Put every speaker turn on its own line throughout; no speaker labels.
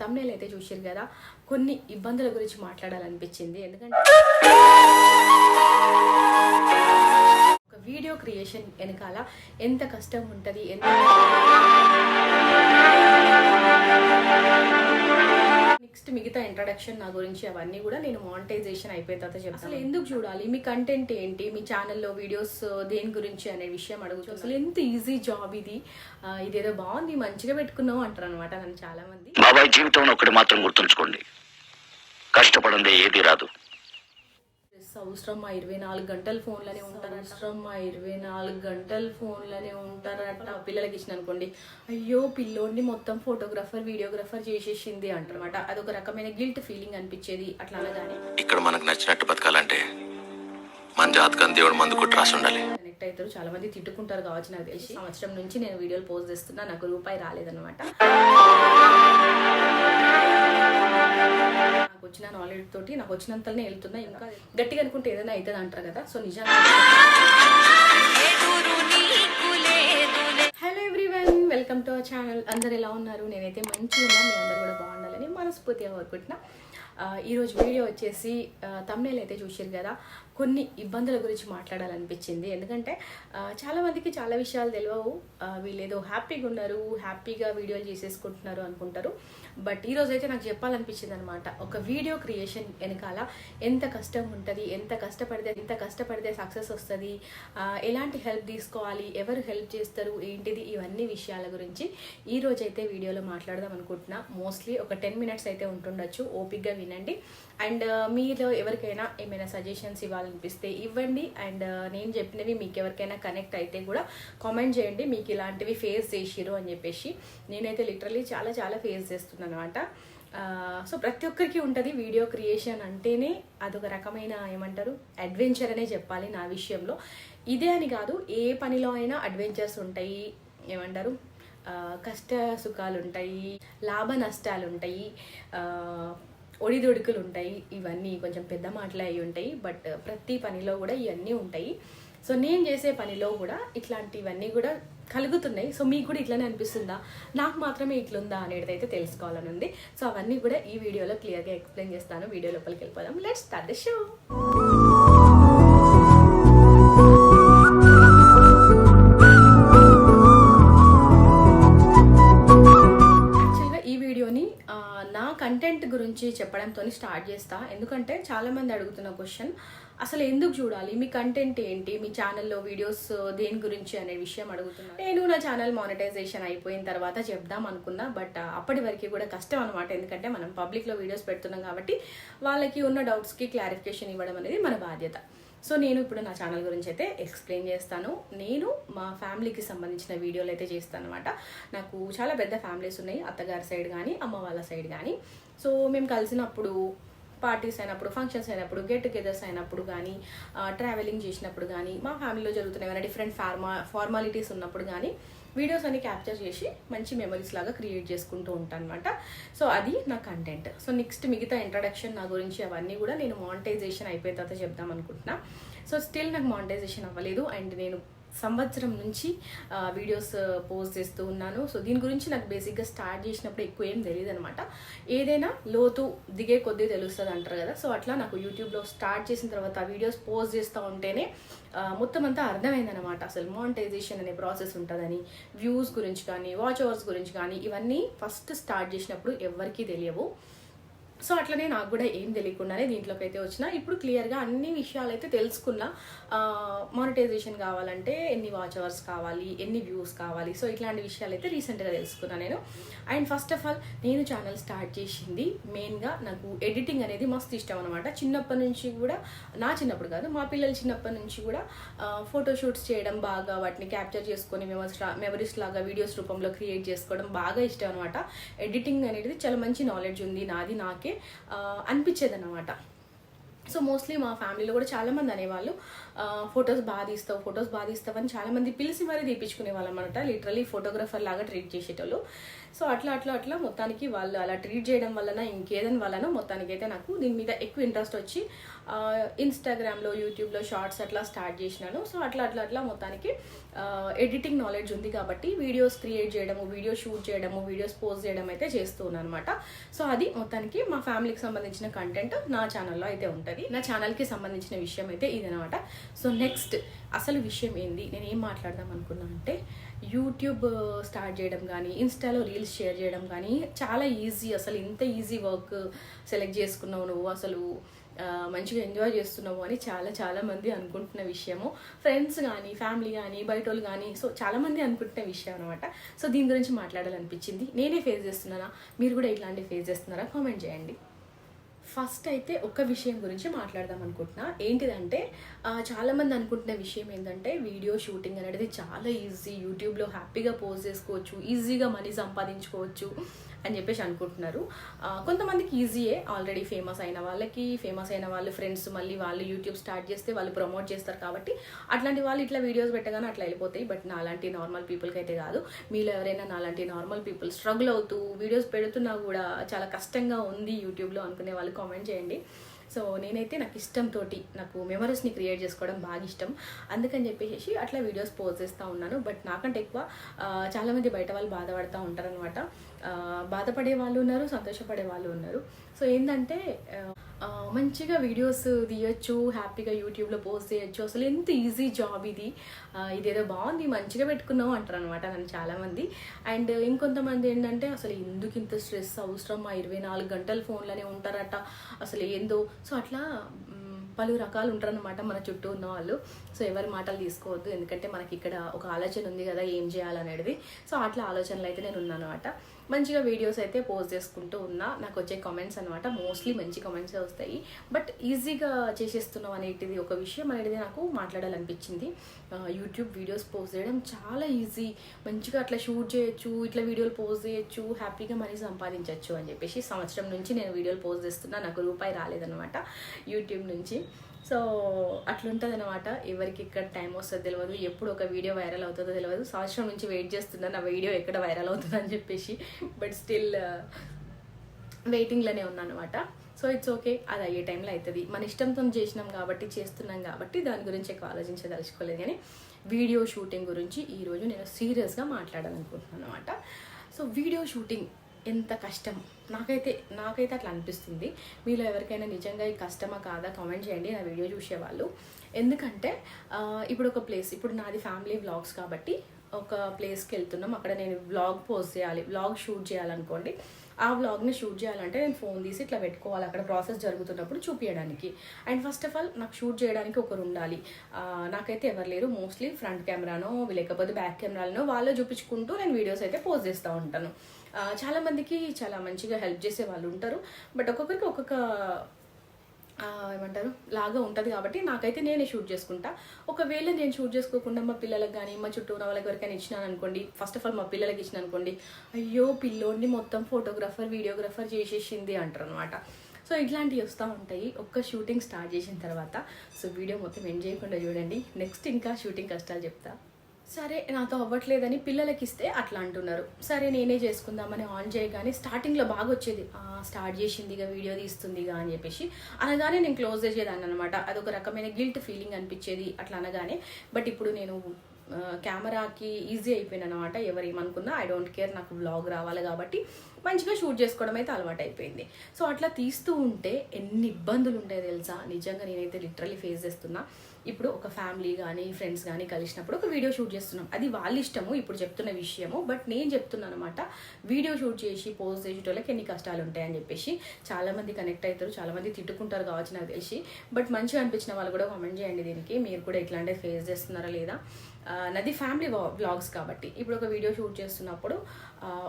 Thumbnail అయితే చూసారు కదా. కొన్ని ఇబ్బందుల గురించి మాట్లాడాలనిపించింది. ఎందుకంటే ఒక వీడియో క్రియేషన్ వెనకాల ఎంత కష్టం ఉంటుంది ఎంత మిగతా ఇంట్రడక్షన్ నా గురించి అవన్నీ కూడా నేను మానిటైజేషన్ అయిపోయిన తర్వాత చెప్తాను. అసలు ఎందుకు చూడాలి? మీ కంటెంట్ ఏంటి? మీ ఛానల్లో వీడియోస్ దేని గురించి అనే విషయం అడుగుతూ అసలు ఎంత ఈజీ జాబ్ ఇది? ఇదేదో బాగుంది మంచిగా పెట్టుకున్నావు అంటారు అనమాట నన్ను చాలా మంది
బాబాయ్ జీవితంలో ఒకటి మాత్రం గుర్తుంచుకోండి. కష్టపడిందే ఏది రాదు.
అవసరం మా ఇరవై నాలుగు గంటలు ఫోన్లోనే ఉంటారు అవసరం మా ఇరవై నాలుగు గంటలు ఫోన్లోనే ఉంటారట. పిల్లలకి ఇచ్చిన అనుకోండి. అయ్యో పిల్లోడిని మొత్తం ఫోటోగ్రాఫర్ వీడియోగ్రాఫర్ చేసేసింది అంటారనమాట అదొక రకమైన గిల్ట్ ఫీలింగ్ అనిపించేది అట్లా అనగానే.
ఇక్కడ మనకు నచ్చినట్టు బతకాలంటే మన జాతకం దేవుడు మందు కొట్టి రాసి ఉండాలి.
కనెక్ట్ అవుతారు. చాలా మంది తిట్టుకుంటారు కావచ్చు నాకు తెలిసి. సంవత్సరం నుంచి నేను వీడియోలు పోస్ట్ చేస్తున్నా నాకు రూపాయి రాలేదన్నమాట. తోటి నాకు వచ్చినంతనే వెళ్తున్నా ఇంకా గట్టిగా అనుకుంటే ఏదైనా అవుతుంది అంటారు కదా. సో నిజంగా hello everyone welcome to our channel అందరు ఎలా ఉన్నారు? నేనైతే మంచిగా ఉన్నా. మీ అందరు కూడా బాగుండాలని మనస్ఫూర్తిగా కోరుకుంటున్నా. ఈరోజు వీడియో వచ్చేసి తమిళ అయితే చూసారు కదా. కొన్ని ఇబ్బందుల గురించి మాట్లాడాలనిపించింది. ఎందుకంటే చాలామందికి చాలా విషయాలు తెలియవు వీళ్ళేదో హ్యాపీగా ఉన్నారు హ్యాపీగా వీడియోలు చేసేసుకుంటున్నారు అనుకుంటారు. బట్ ఈరోజు అయితే నాకు చెప్పాలనిపించింది అనమాట ఒక వీడియో క్రియేషన్ వెనకాల ఎంత కష్టం ఉంటుంది ఎంత కష్టపడితే ఎంత కష్టపడితే సక్సెస్ వస్తుంది ఎలాంటి హెల్ప్ తీసుకోవాలి ఎవరు హెల్ప్ చేస్తారు ఏంటిది ఇవన్నీ విషయాల గురించి ఈరోజు అయితే వీడియోలో మాట్లాడదాం అనుకుంటున్నా. మోస్ట్లీ ఒక టెన్ మినిట్స్ అయితే ఉంటుండొచ్చు. ఓపిక్గా వినండి. అండ్ uh, మీలో ఎవరికైనా ఏమైనా సజెషన్స్ ఇవ్వాలనిపిస్తే ఇవ్వండి. అండ్ uh, నేను చెప్పినవి మీకు ఎవరికైనా కనెక్ట్ అయితే కూడా కామెంట్ చేయండి. మీకు ఇలాంటివి ఫేస్ చేసిరు అని చెప్పేసి. నేనైతే లిటరలీ చాలా చాలా ఫేస్ చేస్తున్నాను అనమాట సో uh, ప్రతి ఒక్కరికి ఉంటుంది వీడియో క్రియేషన్ అంటేనే అదొక రకమైన ఏమంటారు అడ్వెంచర్ అనే చెప్పాలి నా విషయంలో. ఇదే అని కాదు ఏ పనిలో అయినా అడ్వెంచర్స్ ఉంటాయి. ఏమంటారు కష్ట సుఖాలు ఉంటాయి లాభ నష్టాలు ఉంటాయి ఒడిదొడుకులు ఉంటాయి ఇవన్నీ కొంచెం పెద్ద మాటలే అయి ఉంటాయి. బట్ uh, ప్రతి పనిలో కూడా ఇవన్నీ ఉంటాయి. సో నేను చేసే పనిలో కూడా ఇట్లాంటివన్నీ కూడా కలుగుతున్నాయి. సో మీకు కూడా ఇట్లానే అనిపిస్తుందా? నాకు మాత్రమే ఇట్లుందా అనేది అయితే తెలుసుకోవాలని ఉంది సో అవన్నీ కూడా ఈ వీడియోలో క్లియర్గా ఎక్స్ప్లెయిన్ చేస్తాను. వీడియో లోపలికి వెళ్ళిపోదాం లెట్స్ స్టార్ట్ ద షో! గురించి చెప్పడంతో స్టార్ట్ చేస్తా. ఎందుకంటే చాలా మంది అడుగుతున్న క్వశ్చన్ అసలు ఎందుకు చూడాలి? మీ కంటెంట్ ఏంటి? మీ ఛానల్లో వీడియోస్ దేని గురించి అనే విషయం అడుగుతున్నా నేను నా ఛానల్ మానిటైజేషన్ అయిపోయిన తర్వాత చెప్దాం అనుకున్నా బట్ uh, అప్పటి వరకు కూడా కష్టం అనమాట ఎందుకంటే మనం పబ్లిక్లో వీడియోస్ పెడుతున్నాం కాబట్టి వాళ్ళకి ఉన్న డౌట్స్కి క్లారిఫికేషన్ ఇవ్వడం అనేది మన బాధ్యత. సో నేను ఇప్పుడు నా ఛానల్ గురించి అయితే ఎక్స్ప్లెయిన్ చేస్తాను. నేను మా ఫ్యామిలీకి సంబంధించిన వీడియోలు అయితే చేస్తాను అనమాట నాకు చాలా పెద్ద ఫ్యామిలీస్ ఉన్నాయి. అత్తగారి సైడ్ కానీ అమ్మ వాళ్ళ సైడ్ కానీ సో మేము కలిసినప్పుడు పార్టీస్ అయినప్పుడు ఫంక్షన్స్ అయినప్పుడు గెట్ టుగెదర్స్ అయినప్పుడు కానీ ట్రావెలింగ్ చేసినప్పుడు కానీ మా ఫ్యామిలీలో జరుగుతున్న ఏమైనా డిఫరెంట్ ఫార్మా ఫార్మాలిటీస్ ఉన్నప్పుడు కానీ వీడియోస్ అన్ని క్యాప్చర్ చేసి మంచి మెమరీస్ లాగా క్రియేట్ చేసుకుంటూ ఉంటాను అనమాట సో అది నా కంటెంట్ సో నెక్స్ట్ మిగతా ఇంట్రడక్షన్ నా గురించి అవన్నీ కూడా నేను మానిటైజేషన్ అయిపోయిన తర్వాత చెప్దాం అనుకుంటున్నా. సో స్టిల్ నాకు మానిటైజేషన్ అవ్వలేదు. అండ్ నేను సంవత్సరం నుంచి వీడియోస్ పోస్ట్ చేస్తూ ఉన్నాను. సో దీని గురించి నాకు బేసిక్గా స్టార్ట్ చేసినప్పుడు ఎక్కువ ఏం తెలియదు అనమాట ఏదైనా లోతు దిగే కొద్దీ తెలుస్తుంది అంటారు కదా. సో అట్లా నాకు యూట్యూబ్లో స్టార్ట్ చేసిన తర్వాత వీడియోస్ పోస్ట్ చేస్తూ ఉంటేనే మొత్తం అంతా అర్థమైందనమాట అసలు మానిటైజేషన్ అనే ప్రాసెస్ ఉంటుందని వ్యూస్ గురించి కానీ వాచ్ అవర్స్ గురించి కానీ ఇవన్నీ ఫస్ట్ స్టార్ట్ చేసినప్పుడు ఎవరికీ తెలియవు. సో అట్లనే నాకు కూడా ఏం తెలియకుండానే దీంట్లోకి అయితే వచ్చిన. ఇప్పుడు క్లియర్గా అన్ని విషయాలు అయితే తెలుసుకున్నా మానిటైజేషన్ కావాలంటే ఎన్ని వాచ్ అవర్స్ కావాలి ఎన్ని వ్యూస్ కావాలి సో ఇట్లాంటి విషయాలు అయితే రీసెంట్గా తెలుసుకున్నా నేను. అండ్ ఫస్ట్ ఆఫ్ ఆల్ నేను ఛానల్ స్టార్ట్ చేసింది మెయిన్గా నాకు ఎడిటింగ్ అనేది మస్తు ఇష్టం అనమాట చిన్నప్పటి నుంచి కూడా నా చిన్నప్పుడు కాదు మా పిల్లలు చిన్నప్పటి నుంచి కూడా ఫోటోషూట్స్ చేయడం బాగా వాటిని క్యాప్చర్ చేసుకొని మెమరీస్ మెమరీస్ లాగా వీడియోస్ రూపంలో క్రియేట్ చేసుకోవడం బాగా ఇష్టం అనమాట ఎడిటింగ్ అనేది చాలా మంచి నాలెడ్జ్ ఉంది నాది నాకే. అనిపించేది అనమాట సో మోస్ట్లీ మా ఫ్యామిలీలో కూడా చాలామంది అనేవాళ్ళు ఫొటోస్ బాగా తీస్తావు ఫొటోస్ బాగా తీస్తావు అని చాలామంది పిలిచి మరీ తీపించుకునే వాళ్ళు అనమాట లిటరలీ ఫోటోగ్రఫర్ లాగా ట్రీట్ చేసేటోళ్ళు. సో అట్లా అట్లా అట్లా మొత్తానికి వాళ్ళు అలా ట్రీట్ చేయడం వలన ఇంకేదని వలన మొత్తానికైతే నాకు దీని మీద ఎక్కువ ఇంట్రెస్ట్ వచ్చి ఇన్స్టాగ్రామ్లో యూట్యూబ్లో షార్ట్స్ అట్లా స్టార్ట్ చేసినాను. సో అట్లా అట్లా అట్లా మొత్తానికి ఎడిటింగ్ నాలెడ్జ్ ఉంది కాబట్టి వీడియోస్ క్రియేట్ చేయడము వీడియో షూట్ చేయడము వీడియోస్ పోస్ట్ చేయడం అయితే చేస్తున్నాను అనమాట సో అది మొత్తానికి మా ఫ్యామిలీకి సంబంధించిన కంటెంట్ నా ఛానల్లో అయితే ఉంటుంది. నా ఛానల్కి సంబంధించిన విషయం అయితే ఇదనమాట సో నెక్స్ట్ అసలు విషయం ఏంది? నేను ఏం మాట్లాడదాం అనుకున్నా అంటే యూట్యూబ్ స్టార్ట్ చేయడం కానీ ఇన్స్టాలో రీల్స్ షేర్ చేయడం కానీ చాలా ఈజీ అసలు ఇంత ఈజీ వర్క్ సెలెక్ట్ చేసుకున్నావు నువ్వు అసలు మంచిగా ఎంజాయ్ చేస్తున్నావు అని చాలా చాలా మంది అనుకుంటున్న విషయము. ఫ్రెండ్స్ కానీ ఫ్యామిలీ కానీ బయట వాళ్ళు కానీ సో చాలామంది అనుకుంటున్న విషయం అనమాట సో దీని గురించి మాట్లాడాలనిపించింది. నేనే ఫేస్ చేస్తున్నానా? మీరు కూడా ఇట్లాంటి ఫేస్ చేస్తున్నారా? కామెంట్ చేయండి. ఫస్ట్ అయితే ఒక్క విషయం గురించి మాట్లాడదాం అనుకుంటున్నా. ఏంటిదంటే చాలామంది అనుకుంటున్న విషయం ఏంటంటే వీడియో షూటింగ్ అనేది చాలా ఈజీ. యూట్యూబ్లో హ్యాపీగా పోస్ట్ చేసుకోవచ్చు ఈజీగా మనీ సంపాదించుకోవచ్చు. అని చెప్పేసి అనుకుంటున్నారు. కొంతమందికి ఈజీయే ఆల్రెడీ ఫేమస్ అయిన వాళ్ళకి ఫేమస్ అయిన వాళ్ళు ఫ్రెండ్స్ మళ్ళీ వాళ్ళు యూట్యూబ్ స్టార్ట్ చేస్తే వాళ్ళు ప్రమోట్ చేస్తారు కాబట్టి అట్లాంటి వాళ్ళు ఇట్లా వీడియోస్ పెట్టగానే అట్లా వెళ్ళిపోతాయి. బట్ నాలాంటి నార్మల్ పీపుల్కి అయితే కాదు. మీలో ఎవరైనా నాలాంటి నార్మల్ పీపుల్ స్ట్రగుల్ అవుతూ వీడియోస్ పెడుతున్నా కూడా చాలా కష్టంగా ఉంది యూట్యూబ్లో అనుకునే వాళ్ళు కామెంట్ చేయండి. సో నేనైతే నాకు ఇష్టంతో నాకు మెమరీస్ని క్రియేట్ చేసుకోవడం బాగా ఇష్టం. అందుకని చెప్పేసి అట్లా వీడియోస్ పోస్ట్ చేస్తూ ఉన్నాను. బట్ నాకంటే ఎక్కువ చాలామంది బయట వాళ్ళు బాధపడుతూ ఉంటారనమాట బాధపడే వాళ్ళు ఉన్నారు సంతోషపడే వాళ్ళు ఉన్నారు. సో ఏంటంటే మంచిగా వీడియోస్ తీయొచ్చు హ్యాపీగా యూట్యూబ్లో పోస్ట్ చేయొచ్చు. అసలు ఎంత ఈజీ జాబ్ ఇది. ఇదేదో బాగుంది మంచిగా పెట్టుకున్నావు అంటారు అనమాట నన్ను చాలామంది. అండ్ ఇంకొంతమంది ఏంటంటే అసలు ఎందుకు ఇంత స్ట్రెస్ అవసరం ఆ ఇరవై నాలుగు గంటలు ఫోన్లోనే ఉంటారట. అసలు ఏందో. సో అట్లా పలు రకాలు ఉంటారనమాట మన చుట్టూ ఉన్న వాళ్ళు. సో ఎవరి మాటలు తీసుకోవద్దు. ఎందుకంటే మనకి ఇక్కడ ఒక ఆలోచన ఉంది కదా ఏం చేయాలనేది. సో అట్లా ఆలోచనలు అయితే నేను ఉన్నాను అనమాట మంచిగా వీడియోస్ అయితే పోస్ట్ చేసుకుంటూ ఉన్నా నాకు వచ్చే కామెంట్స్ అనమాట మోస్ట్లీ మంచి కామెంట్సే వస్తాయి. బట్ ఈజీగా చేసేస్తున్నాం అనేటిది ఒక విషయం అనేది నాకు మాట్లాడాలనిపించింది. యూట్యూబ్ వీడియోస్ పోస్ట్ చేయడం చాలా ఈజీ మంచిగా అట్లా షూట్ చేయొచ్చు ఇట్లా వీడియోలు పోస్ట్ చేయొచ్చు హ్యాపీగా మనీ సంపాదించవచ్చు అని చెప్పేసి సంవత్సరం నుంచి నేను వీడియోలు పోస్ట్ చేస్తున్నా. నాకు రూపాయి రాలేదన్నమాట యూట్యూబ్ నుంచి. సో అట్లుంటుంది అనమాట ఎవరికి ఇక్కడ టైం వస్తుందో తెలియదు ఎప్పుడు ఒక వీడియో వైరల్ అవుతుందో తెలియదు సంవత్సరం నుంచి వెయిట్ చేస్తున్నాను నా వీడియో ఎక్కడ వైరల్ అవుతుందని చెప్పేసి. బట్ స్టిల్ వెయిటింగ్లోనే ఉన్నాను అనమాట సో ఇట్స్ ఓకే అది అయ్యే టైంలో అవుతుంది మన ఇష్టంతో చేసినాం కాబట్టి చేస్తున్నాం కాబట్టి దాని గురించి ఎక్కువ ఆలోచించదలుచుకోలేదు కానీ వీడియో షూటింగ్ గురించి ఈరోజు నేను సీరియస్గా మాట్లాడాలనుకుంటున్నాను అనమాట సో వీడియో షూటింగ్ ఎంత కష్టం. నాకైతే నాకైతే అట్లా అనిపిస్తుంది. మీలో ఎవరికైనా నిజంగా ఈ కష్టమా కాదా కామెంట్ చేయండి నా వీడియో చూసేవాళ్ళు. ఎందుకంటే ఇప్పుడు ఒక ప్లేస్ ఇప్పుడు నాది ఫ్యామిలీ వ్లాగ్స్ కాబట్టి ఒక ప్లేస్కి వెళ్తున్నాం. అక్కడ నేను వ్లాగ్ పోస్ట్ చేయాలి వ్లాగ్ షూట్ చేయాలనుకోండి. ఆ వ్లాగ్ని షూట్ చేయాలంటే నేను ఫోన్ తీసి ఇట్లా పెట్టుకోవాలి. అక్కడ ప్రాసెస్ జరుగుతున్నప్పుడు చూపించడానికి అండ్ ఫస్ట్ ఆఫ్ ఆల్ నాకు షూట్ చేయడానికి ఒకరు ఉండాలి. నాకైతే ఎవరు లేరు. మోస్ట్లీ ఫ్రంట్ కెమెరానో లేకపోతే బ్యాక్ కెమెరాలనో వాళ్ళే చూపించుకుంటూ నేను వీడియోస్ అయితే పోస్ట్ చేస్తూ ఉంటాను. చాలామందికి చాలా మంచిగా హెల్ప్ చేసే వాళ్ళు ఉంటారు. బట్ ఒక్కొక్కరికి ఒక్కొక్క ఏమంటారు లాగా ఉంటుంది కాబట్టి నాకైతే నేనే షూట్ చేసుకుంటా. ఒకవేళ నేను షూట్ చేసుకోకుండా మా పిల్లలకు కానీ మా చుట్టూ ఉన్న వాళ్ళకి ఎవరికైనా ఇచ్చినాను అనుకోండి ఫస్ట్ ఆఫ్ ఆల్ మా పిల్లలకి ఇచ్చిన అనుకోండి అయ్యో పిల్లోడిని మొత్తం ఫోటోగ్రాఫర్ వీడియోగ్రాఫర్ చేసేసింది అంటారు అనమాట సో ఇట్లాంటివి వస్తూ ఉంటాయి. ఒక్క షూటింగ్ స్టార్ట్ చేసిన తర్వాత సో వీడియో మొత్తం ఎండ్ చేయకుండా చూడండి. నెక్స్ట్ ఇంకా షూటింగ్ కష్టాలు చెప్తా. సరే నాతో అవ్వట్లేదని పిల్లలకి ఇస్తే అట్లా అంటున్నారు. సరే నేనే చేసుకుందామని ఆన్ చేయగానే స్టార్టింగ్లో బాగా వచ్చేది స్టార్ట్ స్టార్ట్ చేసిందిగా వీడియో తీస్తుందిగా అని చెప్పేసి. అనగానే నేను క్లోజ్ చేసేదాన్ని అనమాట అదొక రకమైన గిల్ట్ ఫీలింగ్ అనిపించేది అట్లా అనగానే. బట్ ఇప్పుడు నేను కెమెరాకి ఈజీ అయిపోయింది అనమాట ఎవరు ఏమనుకున్నా ఐ డోంట్ కేర్ నాకు బ్లాగ్ రావాలి కాబట్టి మంచిగా షూట్ చేసుకోవడం అయితే అలవాటు అయిపోయింది. సో అట్లా తీస్తూ ఉంటే ఎన్ని ఇబ్బందులు ఉంటాయి తెలుసా? నిజంగా నేనైతే లిటరలీ ఫేస్ చేస్తున్నా. ఇప్పుడు ఒక ఫ్యామిలీ కానీ ఫ్రెండ్స్ కానీ కలిసినప్పుడు ఒక వీడియో షూట్ చేస్తున్నాం. అది వాళ్ళ ఇష్టము ఇప్పుడు చెప్తున్న విషయము. బట్ నేను చెప్తున్నాను అనమాట వీడియో షూట్ చేసి పోస్ట్ చేసేటోళ్ళకి ఎన్ని కష్టాలు ఉంటాయని చెప్పేసి చాలామంది కనెక్ట్ అవుతారు చాలామంది తిట్టుకుంటారు కావచ్చు నాకు తెలిసి. బట్ మంచిగా అనిపించిన వాళ్ళు కూడా కామెంట్ చేయండి దీనికి. మీరు కూడా ఇట్లాంటివి ఫేస్ చేస్తున్నారా లేదా? నాది ఫ్యామిలీ వ్లాగ్స్ కాబట్టి. ఇప్పుడు ఒక వీడియో షూట్ చేస్తున్నప్పుడు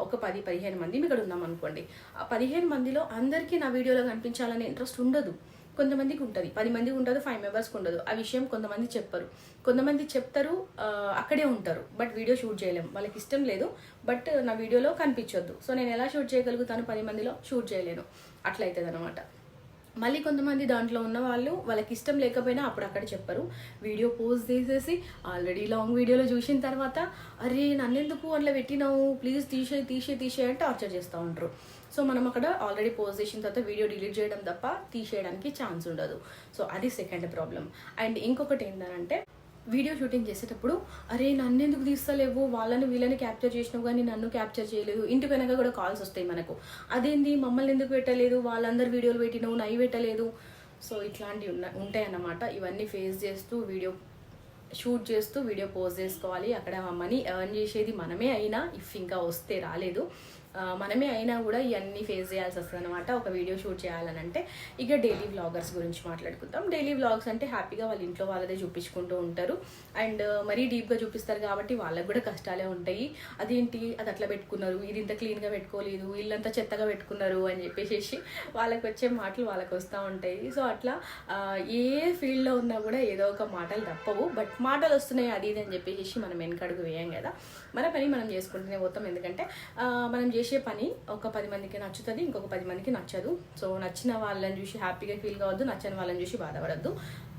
ఒక పది పదిహేను మంది ఇక్కడ ఉన్నాం అనుకోండి. ఆ పదిహేను మందిలో అందరికీ నా వీడియోలో కనిపించాలనే ఇంట్రెస్ట్ ఉండదు. కొంతమందికి ఉంటుంది పది మందికి ఉండదు ఫైవ్ మెంబర్స్కి ఉండదు ఆ విషయం కొంతమంది చెప్పరు. కొంతమంది చెప్తారు అక్కడే ఉంటారు. బట్ వీడియో షూట్ చేయలేం. వాళ్ళకి ఇష్టం లేదు. బట్ నా వీడియోలో కనిపించొద్దు. సో నేను ఎలా షూట్ చేయగలుగుతాను పది మందిలో? షూట్ చేయలేను. అట్లయితుంది అనమాట మళ్ళీ కొంతమంది దాంట్లో ఉన్న వాళ్ళు వాళ్ళకి ఇష్టం లేకపోయినా అప్పుడు అక్కడ చెప్పరు. వీడియో పోస్ట్ చేసేసి ఆల్రెడీ లాంగ్ వీడియోలో చూసిన తర్వాత అరే నన్నెందుకు అట్లా పెట్టినావు? ప్లీజ్ తీసే తీసే తీసే అంటే టార్చర్ చేస్తూ ఉంటారు. సో మనం అక్కడ ఆల్రెడీ పోస్ట్ చేసిన తర్వాత వీడియో డిలీట్ చేయడం తప్ప తీసేయడానికి ఛాన్స్ ఉండదు. సో అది సెకండ్ ప్రాబ్లం అండ్ ఇంకొకటి ఏంటంటే వీడియో షూటింగ్ చేసేటప్పుడు అరే నన్ను ఎందుకు తీస్తలేవు? వాళ్ళని వీళ్ళని క్యాప్చర్ చేసినావు కానీ నన్ను క్యాప్చర్ చేయలేదు. ఇంటి వెనక కూడా కాల్స్ వస్తాయి మనకు. అదేంది? మమ్మల్ని ఎందుకు పెట్టలేదు? వాళ్ళందరు వీడియోలు పెట్టినావు నై పెట్టలేదు. సో ఇట్లాంటివి ఉన్న ఉంటాయి అన్నమాట ఇవన్నీ ఫేస్ చేస్తూ వీడియో షూట్ చేస్తూ వీడియో పోస్ట్ చేసుకోవాలి. అక్కడ మనీ ఎర్న్ చేసేది మనమే అయినా ఇఫ్ ఇంకా వస్తే రాలేదు. మనమే అయినా కూడా ఇవన్నీ ఫేస్ చేయాల్సి వస్తుంది అనమాట ఒక వీడియో షూట్ చేయాలని అంటే ఇక డైలీ వ్లాగర్స్ గురించి మాట్లాడుకుందాం. డైలీ వ్లాగ్స్ అంటే హ్యాపీగా వాళ్ళ ఇంట్లో వాళ్ళదే చూపించుకుంటూ ఉంటారు. అండ్ మరీ డీప్గా చూపిస్తారు కాబట్టి వాళ్ళకి కూడా కష్టాలే ఉంటాయి. అదేంటి? అది అట్లా పెట్టుకున్నారు. ఇది ఇంత క్లీన్గా పెట్టుకోలేదు. వీళ్ళంతా చెత్తగా పెట్టుకున్నారు అని చెప్పేసి వాళ్ళకి వచ్చే మాటలు వాళ్ళకి వస్తూ ఉంటాయి. సో అట్లా ఏ ఫీల్డ్లో ఉన్నా కూడా ఏదో ఒక మాటలు తప్పవు. బట్ మాటలు వస్తున్నాయి అది ఇది అని చెప్పేసి మనం వెనకడుగు వేయం కదా. మన పని మనం చేసుకుంటూనే పోతాం. ఎందుకంటే మనం చేసే పని ఒక పది మందికి నచ్చుతుంది ఇంకొక పది మందికి నచ్చదు. సో నచ్చిన వాళ్ళని చూసి హ్యాపీగా ఫీల్ కావద్దు నచ్చని వాళ్ళని చూసి బాధపడద్దు.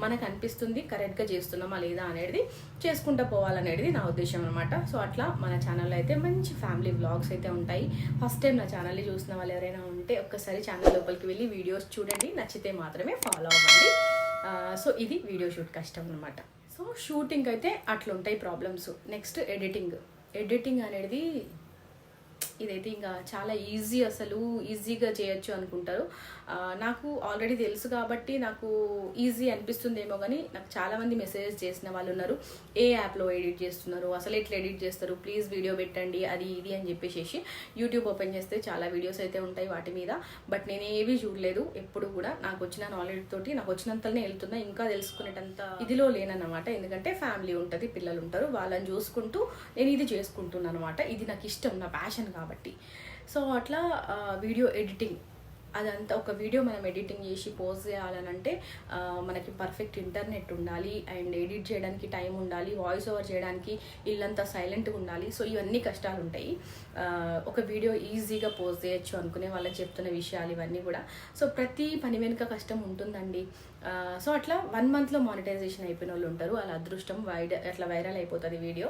మనకు అనిపిస్తుంది కరెక్ట్గా చేస్తున్నామా లేదా అనేది చేసుకుంటూ పోవాలనేది నా ఉద్దేశం అనమాట సో అట్లా మన ఛానల్లో అయితే మంచి ఫ్యామిలీ వ్లాగ్స్ అయితే ఉంటాయి. ఫస్ట్ టైం నా ఛానల్ని చూసిన వాళ్ళు ఎవరైనా ఉంటే ఒక్కసారి ఛానల్ లోపలికి వెళ్ళి వీడియోస్ చూడండి. నచ్చితే మాత్రమే ఫాలో అవ్వండి. సో ఇది వీడియో షూట్ కష్టం అనమాట సో షూటింగ్ అయితే అట్లుంటాయి ప్రాబ్లమ్స్. Next editing. ఎడిటింగ్ అనేది ఇదైతే ఇంకా చాలా ఈజీ అసలు ఈజీగా చేయొచ్చు అనుకుంటారు. నాకు ఆల్రెడీ తెలుసు కాబట్టి నాకు ఈజీ అనిపిస్తుందేమో కానీ నాకు చాలామంది మెసేజెస్ చేసిన వాళ్ళు ఉన్నారు. ఏ యాప్లో ఎడిట్ చేస్తున్నారు? అసలు ఎట్లా ఎడిట్ చేస్తారు? ప్లీజ్ వీడియో పెట్టండి అది ఇది అని చెప్పేసి యూట్యూబ్ ఓపెన్ చేస్తే చాలా వీడియోస్ అయితే ఉంటాయి వాటి మీద. బట్ నేను ఏవి చూడలేదు. ఎప్పుడు కూడా నాకు వచ్చిన నాలెడ్జ్ తోటి నాకు వచ్చినంతనే వెళ్తున్నా ఇంకా తెలుసుకునేటంత ఇదిలో లేనన్నమాట. ఎందుకంటే ఫ్యామిలీ ఉంటుంది పిల్లలు ఉంటారు. వాళ్ళని చూసుకుంటూ నేను ఇది చేసుకుంటున్నాను అనమాట ఇది నాకు ఇష్టం నా ప్యాషన్ కాబట్టి. సో అట్లా వీడియో ఎడిటింగ్ అదంతా ఒక వీడియో మనం ఎడిటింగ్ చేసి పోస్ట్ చేయాలనంటే మనకి పర్ఫెక్ట్ ఇంటర్నెట్ ఉండాలి అండ్ ఎడిట్ చేయడానికి టైం ఉండాలి వాయిస్ ఓవర్ చేయడానికి ఇల్లంతా సైలెంట్గా ఉండాలి. సో ఇవన్నీ కష్టాలు ఉంటాయి. ఒక వీడియో ఈజీగా పోస్ట్ చేయొచ్చు అనుకునే వాళ్ళకి చెప్తున్న విషయాలు ఇవన్నీ కూడా. సో ప్రతి పని వెనుక కష్టం ఉంటుందండి. సో అట్లా వన్ మంత్లో మానిటైజేషన్ అయిపోయిన వాళ్ళు ఉంటారు. అలా అదృష్టం వైడ్ అట్లా వైరల్ అయిపోతుంది వీడియో.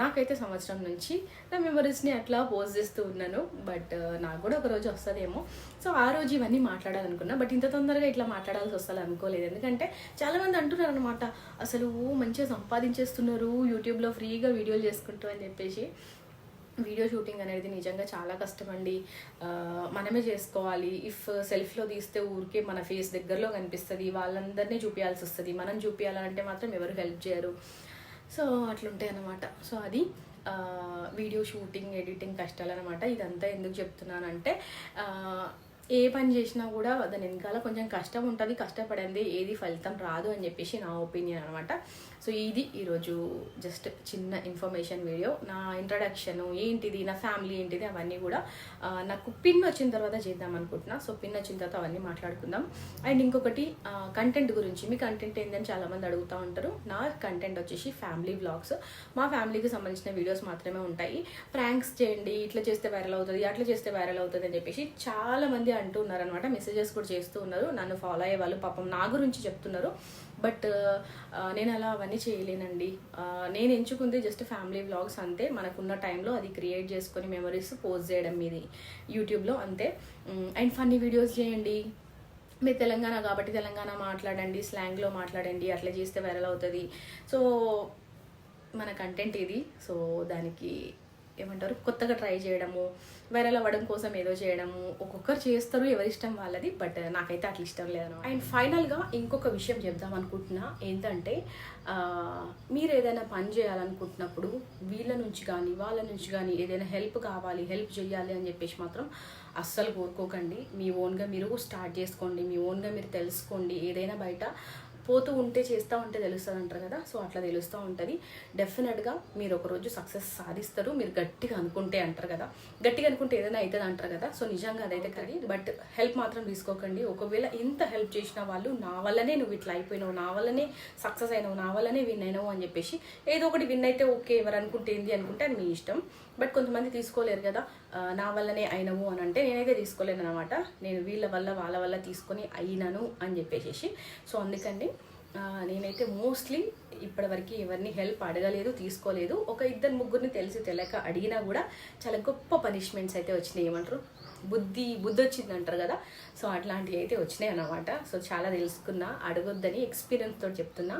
నాకైతే సంవత్సరం నుంచి నా మెమరీస్ని అట్లా పోస్ట్ చేస్తూ ఉన్నాను. బట్ నాకు కూడా ఒక రోజు వస్తుందేమో. సో ఆ రోజు ఇవన్నీ మాట్లాడాలనుకున్నా. బట్ ఇంత తొందరగా ఇట్లా మాట్లాడాల్సి వస్తుంది అనుకోలేదు. ఎందుకంటే చాలామంది అంటున్నారు అనమాట అసలు మంచిగా సంపాదించేస్తున్నారు. యూట్యూబ్లో ఫ్రీగా వీడియోలు చేసుకుంటూ అని చెప్పేసి. వీడియో షూటింగ్ అనేది నిజంగా చాలా కష్టం అండి మనమే చేసుకోవాలి. ఇఫ్ సెల్ఫ్లో తీస్తే ఊరికే మన ఫేస్ దగ్గరలో కనిపిస్తుంది. వాళ్ళందరినీ చూపించాల్సి వస్తుంది. మనం చూపించాలంటే మాత్రం ఎవరు హెల్ప్ చేయరు. సో అట్లుంటాయి అనమాట సో అది వీడియో షూటింగ్ ఎడిటింగ్ కష్టాలు అనమాట ఇదంతా ఎందుకు చెప్తున్నానంటే ఏ పని చేసినా కూడా దాని వెనకాల కొంచెం కష్టం ఉంటుంది కష్టపడింది ఏది ఫలితం రాదు అని చెప్పేసి నా ఒపీనియన్ అనమాట సో ఇది ఈరోజు జస్ట్ చిన్న ఇన్ఫర్మేషన్ వీడియో నా ఇంట్రడక్షన్ ఏంటిది నా ఫ్యామిలీ ఏంటిది అవన్నీ కూడా నాకు పిన్ వచ్చిన తర్వాత చేద్దాం అనుకుంటున్నా. సో పిన్ వచ్చిన తర్వాత అవన్నీ మాట్లాడుకుందాం. అండ్ ఇంకొకటి కంటెంట్ గురించి. మీ కంటెంట్ ఏంటని చాలామంది అడుగుతూ ఉంటారు. నా కంటెంట్ వచ్చేసి ఫ్యామిలీ బ్లాగ్స్ మా ఫ్యామిలీకి సంబంధించిన వీడియోస్ మాత్రమే ఉంటాయి. ప్రాంక్స్ చేయండి ఇట్లా చేస్తే వైరల్ అవుతుంది అట్లా చేస్తే వైరల్ అవుతుంది అని చెప్పేసి చాలా మంది అంటున్నారు అనమాట మెసేజెస్ కూడా చేస్తూ ఉన్నారు. నన్ను ఫాలో అయ్యే వాళ్ళు పాపం నా గురించి చెప్తున్నారు. బట్ నేను అలా అవన్నీ చేయలేనండి. నేను ఎంచుకుంది జస్ట్ ఫ్యామిలీ వ్లాగ్స్ అంతే. మనకున్న టైంలో అది క్రియేట్ చేసుకొని మెమరీస్ పోస్ట్ చేయడం మీది. యూట్యూబ్లో అంతే. అండ్ ఫన్నీ వీడియోస్ చేయండి. మీరు తెలంగాణ కాబట్టి తెలంగాణ మాట్లాడండి స్లాంగ్లో మాట్లాడండి అట్లా చేస్తే వైరల్ అవుతుంది. సో మన కంటెంట్ ఇది. సో దానికి ఏమంటారు కొత్తగా ట్రై చేయడము వైరల్ అవ్వడం కోసం ఏదో చేయడము ఒక్కొక్కరు చేస్తారు ఎవరిష్టం వాళ్ళది బట్ నాకైతే అట్లా ఇష్టం లేదు అండ్ ఫైనల్గా ఇంకొక విషయం చెప్దాం అనుకుంటున్నా ఏంటంటే మీరు ఏదైనా పని చేయాలనుకుంటున్నప్పుడు వీళ్ళ నుంచి కానీ వాళ్ళ నుంచి కానీ ఏదైనా హెల్ప్ కావాలి హెల్ప్ చేయాలి అని చెప్పేసి మాత్రం అస్సలు కోరుకోకండి. మీ ఓన్గా మీరు స్టార్ట్ చేసుకోండి మీ ఓన్గా మీరు తెలుసుకోండి ఏదైనా బయట పోతూ ఉంటే చేస్తూ ఉంటే తెలుస్తుంది అంటారు కదా సో అట్లా తెలుస్తూ ఉంటుంది. డెఫినెట్గా మీరు ఒకరోజు సక్సెస్ సాధిస్తారు మీరు గట్టిగా అనుకుంటే అంటారు కదా. గట్టిగా అనుకుంటే ఏదైనా అవుతుంది అంటారు కదా సో నిజంగా అదైతే కానీ బట్ హెల్ప్ మాత్రం తీసుకోకండి. ఒకవేళ ఎంత హెల్ప్ చేసిన వాళ్ళు నా వల్లనే నువ్వు ఇట్లా అయిపోయినావు నా వల్లనే సక్సెస్ అయినావు నా వల్లనే విన్ అయినావు అని చెప్పేసి ఏదో ఒకటి విన్ అయితే ఓకే ఎవరు అనుకుంటే ఏంది అనుకుంటే అది మీ ఇష్టం. బట్ కొంతమంది తీసుకోలేరు కదా. నా వల్లనే అయినవు అని అంటే నేనైతే తీసుకోలేను అనమాట నేను వీళ్ళ వల్ల వాళ్ళ వల్ల తీసుకొని అయినాను అని చెప్పేసి సో అందుకని నేనైతే మోస్ట్లీ ఇప్పటివరకు ఎవరిని హెల్ప్ అడగలేదు తీసుకోలేదు. ఒక ఇద్దరు ముగ్గురిని తెలిసి తెలియక అడిగినా కూడా చాలా గొప్ప పనిష్మెంట్స్ అయితే వచ్చినాయి. ఏమంటారు? బుద్ధి బుద్ధి వచ్చింది అంటారు కదా. సో అట్లాంటివి అయితే వచ్చినాయి అనమాట సో చాలా తెలుసుకున్నా అడగొద్దని ఎక్స్పీరియన్స్ తోటి చెప్తున్నా.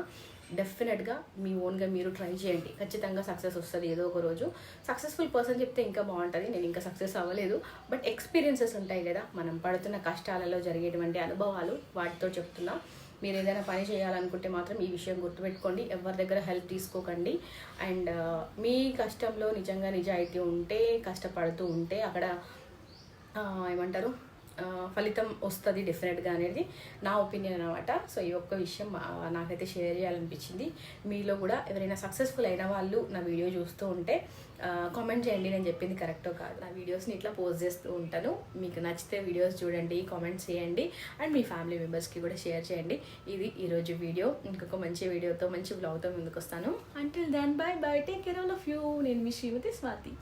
డెఫినెట్గా మీ ఓన్గా మీరు ట్రై చేయండి. ఖచ్చితంగా సక్సెస్ వస్తుంది ఏదో ఒక రోజు. సక్సెస్ఫుల్ పర్సన్ చెప్తే ఇంకా బాగుంటుంది. నేను ఇంకా సక్సెస్ అవ్వలేదు. బట్ ఎక్స్పీరియన్సెస్ ఉంటాయి కదా. మనం పడుతున్న కష్టాలలో జరిగేటువంటి అనుభవాలు వాటితో చెప్తున్నా. మీరు ఏదైనా పని చేయాలనుకుంటే మాత్రం ఈ విషయం గుర్తుపెట్టుకోండి. ఎవరి దగ్గర హెల్ప్ తీసుకోకండి. అండ్ మీ కష్టంలో నిజంగా నిజాయితీ ఉంటే కష్టపడుతూ ఉంటే అక్కడ ఏమంటారు? ఫలితం వస్తుంది డెఫినెట్గా అనేది నా ఒపీనియన్ అనమాట సో ఈ ఒక్క విషయం నాకైతే షేర్ చేయాలనిపించింది. మీలో కూడా ఎవరైనా సక్సెస్ఫుల్ అయిన వాళ్ళు నా వీడియో చూస్తూ ఉంటే కామెంట్ చేయండి నేను చెప్పింది కరెక్టో కాదు. నా వీడియోస్ని ఇట్లా పోస్ట్ చేస్తూ ఉంటాను. మీకు నచ్చితే వీడియోస్ చూడండి కామెంట్స్ చేయండి. అండ్ మీ ఫ్యామిలీ మెంబర్స్కి కూడా షేర్ చేయండి. ఇది ఈరోజు వీడియో ఇంకొక మంచి వీడియోతో మంచి బ్లాగ్తో ముందుకు వస్తాను until then bye bye take care all of you నేను మీ శ్రీమతి స్వాతి.